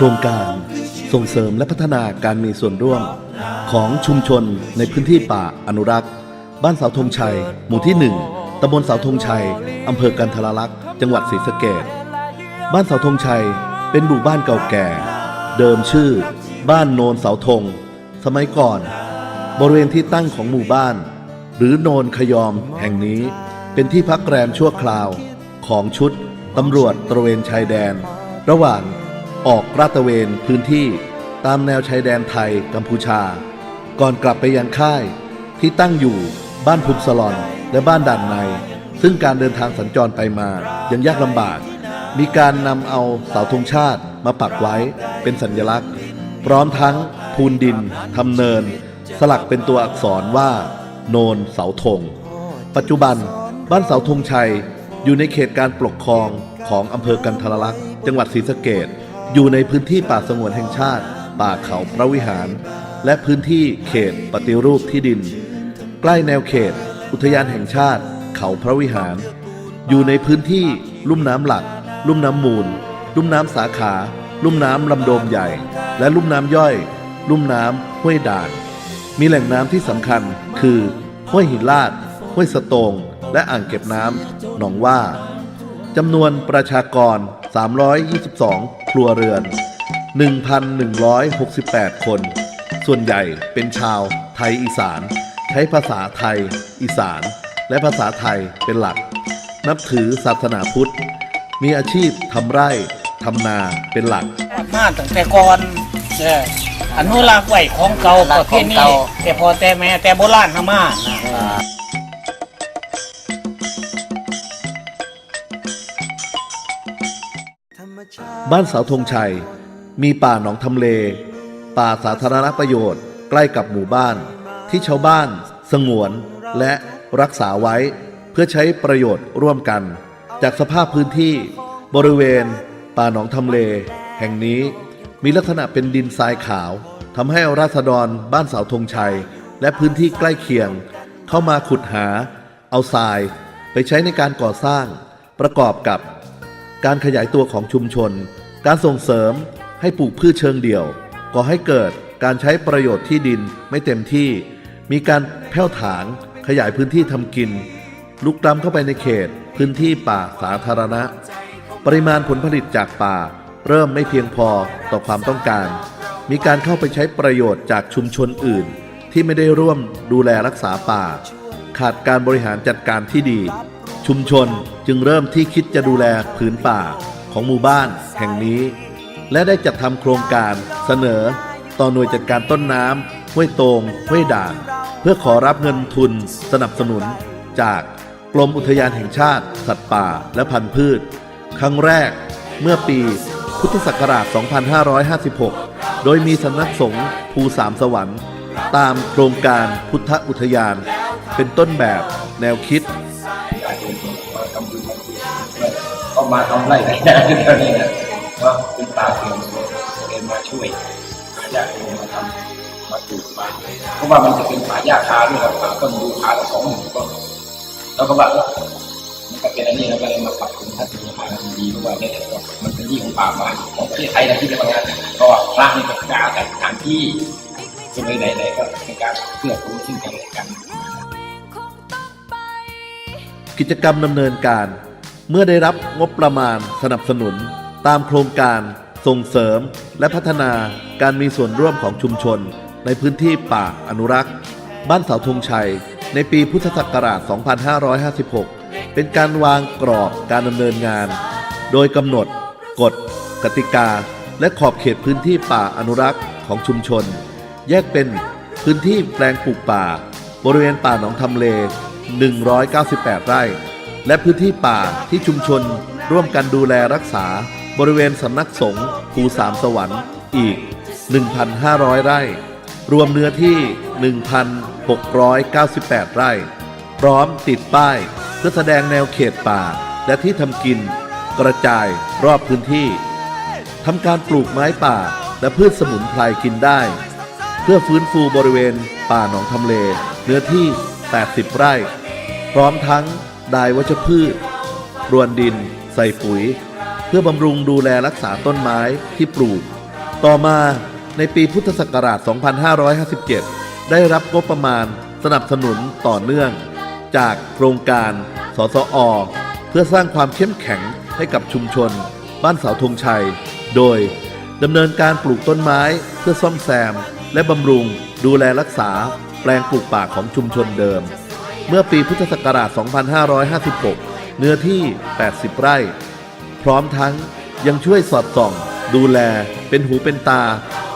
โครงการส่งเสริมและพัฒนาการมีส่วนร่วม ของชุมชนในพื้นที่ป่าอนุรักษ์ บ้านเสาธงชัย หมู่ที่ 1ตำบลเสาธงชัยอำเภอกันทรลักษณ์จังหวัดศรีสะเกษบ้านเสาธงชัยเป็นหมู่บ้านเก่าแก่ เดิมชื่อ บ้านโนนเสาธง สมัยก่อน บริเวณที่ตั้งของหมู่บ้าน หรือโนนขยอมแห่งนี้เป็นที่พักแรมชั่วคราวของชุดตำรวจตระเวนชายแดน ระหว่าง ออกราดตระเวนพื้นที่ตามแนวชายแดนไทยกัมพูชา ก่อนกลับไปยังค่ายที่ตั้งอยู่บ้านพุกสลอนและบ้านด่านใน ซึ่งการเดินทางสัญจรไปมายังยากลำบาก มีการนำเอาเสาธงชาติมาปักไว้เป็นสัญลักษณ์ พร้อมทั้งพูนดินทำเนิน สลักเป็นตัวอักษรว่า โนนเสาธง ปัจจุบันบ้านเสาธงชัยอยู่ในเขตการปกครองของอำเภอกันทรลักษณ์จังหวัดศรีสะเกด อยู่ในพื้นที่ป่าสงวนแห่งชาติ ป่าเขาพระวิหาร และพื้นที่เขตปฏิรูปที่ดิน ใกล้แนวเขต อุทยานแห่งชาติ เขาพระวิหาร อยู่ในพื้นที่ลุ่มน้ำหลัก ลุ่มน้ำมูล ลุ่มน้ำสาขา ลุ่มน้ำลำโดมใหญ่ และลุ่มน้ำย่อย ลุ่มน้ำห้วยด่าน มีแหล่งน้ำที่สำคัญคือห้วยหินลาด ห้วยสโตง และอ่างเก็บน้ำหนองว่าจำนวนประชากร 322 รัวเรือน 1,168 คน ส่วนใหญ่เป็นชาวไทยอีสาน ใช้ภาษาไทย อีสาน และภาษาไทยเป็นหลัก นับถือศาสนาพุทธ มีอาชีพทำไร่ทำนาเป็นหลัก มาตั้งแต่ก่อนเอออนุรักษ์ไว้ของเก่าประเภทนี้แต่พอแต่แม่แต่โบราณทำมา บ้านเสาธงชัย มีป่าหนองทำเล ป่าสาธารณประโยชน์ ใกล้กับหมู่บ้าน ที่ชาวบ้าน สงวน และรักษาไว้ เพื่อใช้ประโยชน์ร่วมกัน จากสภาพพื้นที่ บริเวณ ป่าหนองทำเล แห่งนี้มีลักษณะเป็นดินทรายขาวทำให้ราษฎรบ้านเสาธงชัย และพื้นที่ใกล้เคียง เข้ามาขุดหา เอาทราย ไปใช้ในการก่อสร้าง ประกอบกับ การขยายตัวของชุมชน การส่งเสริมให้ปลูกพืชเชิงเดี่ยวก่อให้เกิดการใช้ประโยชน์ที่ดินไม่เต็มที่ มีการแผ่วถางขยายพื้นที่ทำกิน ลุกล้ำเข้าไปในเขต พื้นที่ป่าสาธารณะ ปริมาณผลผลิตจากป่า เริ่มไม่เพียงพอต่อความต้องการ มีการเข้าไปใช้ประโยชน์จากชุมชนอื่น ที่ไม่ได้ร่วมดูแลรักษาป่า ขาดการบริหารจัดการที่ดี ชุมชนจึงเริ่มที่คิดจะดูแลผืนป่า ของหมู่บ้านแห่งนี้ และได้จัดทำโครงการเสนอ ต่อหน่วยจัดการต้นน้ำห้วยโตงห้วยด่านเพื่อขอรับเงินทุนสนับสนุน จากกรมอุทยานแห่งชาติ สัตว์ป่าและพันธุ์พืช ครั้งแรกเมื่อปีพุทธศักราช 2556 โดยมีสำนักสงฆ์ภูสามสวรรค์ ตามโครงการพุทธอุทยาน เป็นต้นแบบแนวคิด ทำบุญก็มาทำไร่ไรนาที่นี้นะว่าเป็นป่าเพียงเองมาช่วยหาญาติโยมมาทำมาปลูกป่าเพราะว่ามันจะเป็นป่าหญ้าคาด้วยครับป่าต้นดูคาละสองหมื่นต้นแล้วก็ว่าเออมันก็เป็นอันนี้เราก็เลยมาปรับปรุงทัศนียภามันดีเพราะว่าเนี่ยมันเป็นที่ของป่าไม้ของประเทศไทยนะที่จะทำงานเพราะว่าพระนี่เป็นการจัดสถานที่จะไปไหนๆก็เป็นการเพื่อรู้ซึ่งกันและกัน กิจกรรมดำเนินการ เมื่อได้รับงบประมาณสนับสนุน ตามโครงการส่งเสริม และพัฒนาการมีส่วนร่วมของชุมชน ในพื้นที่ป่าอนุรักษ์ บ้านเสาธงชัย ในปีพุทธศักราช 2556 เป็นการวางกรอบการดำเนินงาน โดยกำหนด กฎ กติกา และขอบเขตพื้นที่ป่าอนุรักษ์ของชุมชน แยกเป็นพื้นที่แปลงปลูกป่า บริเวณป่าหนองทำเล 198 ไร่ และพื้นที่ป่าที่ชุมชน ร่วมกันดูแลรักษา บริเวณสำนักสงฆ์ภูสามสวรรค์อีก 1,500 ไร่ รวมเนื้อที่ 1,698 ไร่ พร้อมติดป้าย เพื่อแสดงแนวเขตป่าและที่ทำกิน กระจายรอบพื้นที่ทำการปลูกไม้ป่าและพืชสมุนไพรกินได้ เพื่อฟื้นฟูบริเวณป่าหนองทำเลเนื้อที่ 80 ไร่ พร้อมทั้งดายวัชพืช รวนดิน ใส่ปุ๋ย เพื่อบำรุงดูแลรักษาต้นไม้ที่ปลูก ต่อมาในปีพุทธศักราช 2557 ได้รับงบประมาณสนับสนุนต่อเนื่อง จากโครงการ สสอ เพื่อสร้างความเข้มแข็งให้กับชุมชน บ้านเสาธงชัย โดยดำเนินการปลูกต้นไม้เพื่อซ่อมแซม และบำรุงดูแลรักษา แปลงปลูกป่าของชุมชนเดิม เมื่อปีพุทธศักราช 2556 เนื้อที่ 80 ไร่ พร้อมทั้งยังช่วยสอดส่อง ดูแล เป็นหูเป็นตา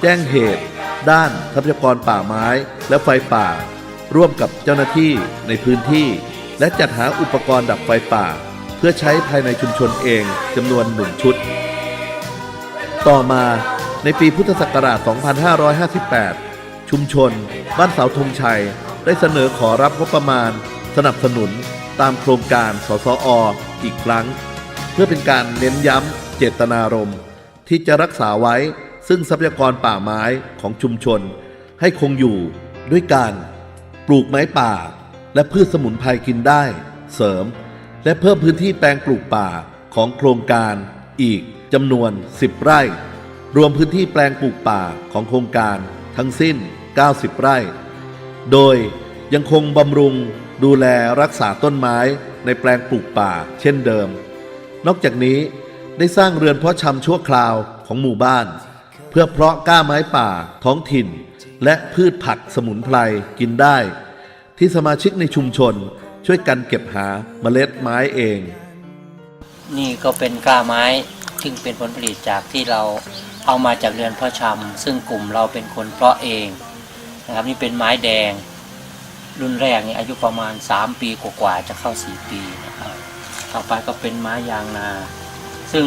แจ้งเหตุ ด้านทรัพยากรป่าไม้และไฟป่า ร่วมกับเจ้าหน้าที่ในพื้นที่ และจัดหาอุปกรณ์ดับไฟป่า เพื่อใช้ภายในชุมชนเองจำนวนหนึ่งชุด ต่อมาในปีพุทธศักราช 2558 ชุมชน บ้านเสาธงชัย ได้เสนอขอรับงบประมาณ สนับสนุน ตามโครงการสสออีกครั้ง เพื่อเป็นการเน้นย้ำเจตนารมณ์ ที่จะรักษาไว้ซึ่งทรัพยากรป่าไม้ของชุมชน ให้คงอยู่ด้วยการปลูกไม้ป่า และพืชสมุนไพรกินได้ เสริม และเพิ่มพื้นที่แปลงปลูกป่าของโครงการอีกจำนวน 10 ไร่ รวมพื้นที่แปลงปลูกป่าของโครงการทั้งสิ้น 90 ไร่ โดยยังคงบำรุงดูแลรักษาต้นไม้ในแปลงปลูกป่าเช่นเดิม นอกจากนี้ได้สร้างเรือนเพาะชำชั่วคราวของหมู่บ้าน เพื่อเพาะก้าไม้ป่าท้องถิ่น และพืชผักสมุนไพรกินได้ ที่สมาชิกในชุมชนช่วยกันเก็บหาเมล็ดไม้เอง นี่ก็เป็นก้าไม้ซึ่งเป็นผลผลิตจากที่เราเอามาจากเรือนเพาะชำซึ่งกลุ่มเราเป็นคนเพาะเอง นะครับนี่เป็นไม้แดง รุ่นแรกนี่อายุประมาณ 3 ปีกว่าๆจะเข้า 4 ปีนะครับ ต่อไปก็เป็นไม้ยางนา ซึ่ง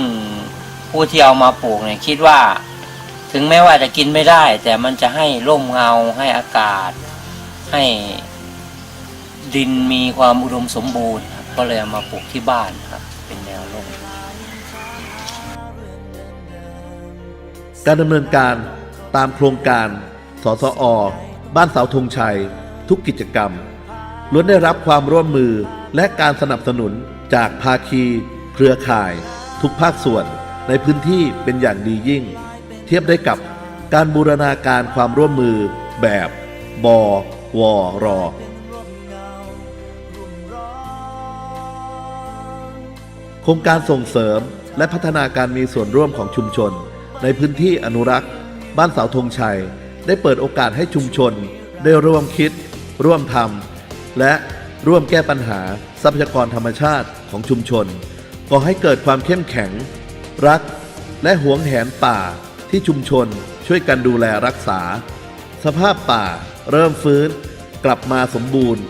ผู้ที่เอามาปลูกเนี่ยคิดว่า ถึงแม้ว่าจะกินไม่ได้ แต่มันจะให้ร่มเงาให้อากาศ ให้ดินมีความอุดมสมบูรณ์ ก็เลยเอามาปลูกที่บ้านครับ เป็นแนวร่มการดำเนินการตามโครงการสสอ บ้านเสาธงชัย ทุกกิจกรรมล้วนได้รับความร่วมมือและการสนับสนุนจากภาคี เครือข่าย ทุกภาคส่วนในพื้นที่เป็นอย่างดียิ่ง เทียบได้กับการบูรณาการความร่วมมือแบบบวรโครงการส่งเสริมและพัฒนาการมีส่วนร่วมของชุมชน ในพื้นที่อนุรักษ์ บ้านเสาธงชัย ได้เปิดโอกาสให้ชุมชน ได้ร่วมคิด ร่วมทำและร่วมแก้ปัญหาทรัพยากรธรรมชาติของชุมชนก่อให้เกิดความเข้มแข็ง รัก และหวงแหนป่าที่ชุมชนช่วยกันดูแลรักษา สภาพป่าเริ่มฟื้น กลับมาสมบูรณ์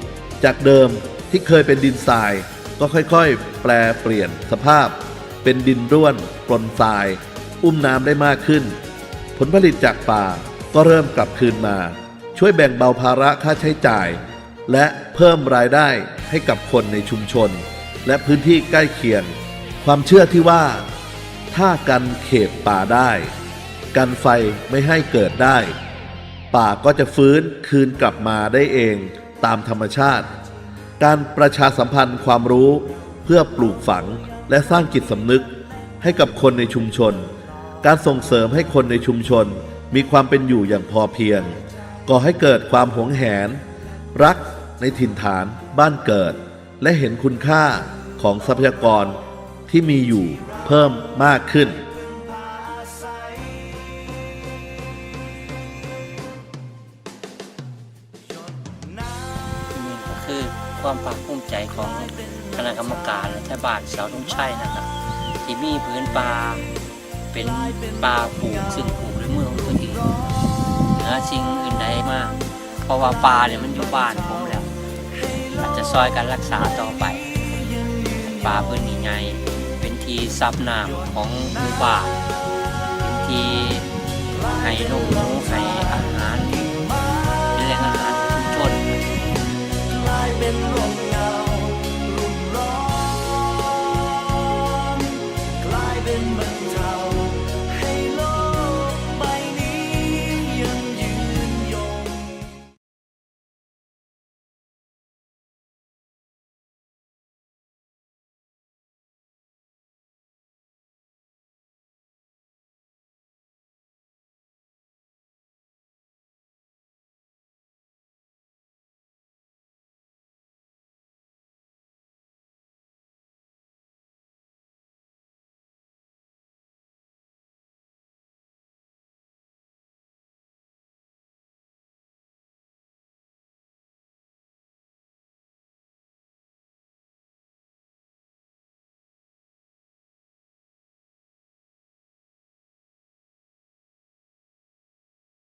จากเดิมที่เคยเป็นดินทราย ก็ค่อยๆ แปลเปลี่ยนสภาพ เป็นดินร่วนปลนทราย อุ้มน้ำได้มากขึ้น ผลผลิตจากป่า ก็เริ่มกลับคืนมา ช่วยแบ่งเบาภาระค่าใช้จ่าย และเพิ่มรายได้ให้กับคนในชุมชน และพื้นที่ใกล้เคียง ความเชื่อที่ว่า ถ้ากันเขตป่าได้ กันไฟไม่ให้เกิดได้ ป่าก็จะฟื้นคืนกลับมาได้เองตามธรรมชาติ การประชาสัมพันธ์ความรู้เพื่อปลูกฝังและสร้างจิตสำนึกให้กับคนในชุมชน การส่งเสริมให้คนในชุมชน มีความเป็นอยู่อย่างพอเพียง ก่อให้เกิดความหวงแหน รักในถิ่นฐานบ้านเกิด และเห็นคุณค่าของทรัพยากรที่มีอยู่เพิ่มมากขึ้น นี่ก็คือความภาคภูมิใจของคณะกรรมการและบ้านเสาทุ่งชัยนะครับ ที่มีพื้นป่าเป็นป่าปลูกซึ่งปลูก ด้วยมือของตนเองเหนือสิ่งอื่นใดมาก เพราะว่าป่าเนี่ยมันอยู่บ้านผมแล้ว อาจจะซอยกันรักษาต่อไปป่าพื้นนี้ไงเป็นที่ซับน้ำของหมู่บ้านเป็นที่ให้นุ่ม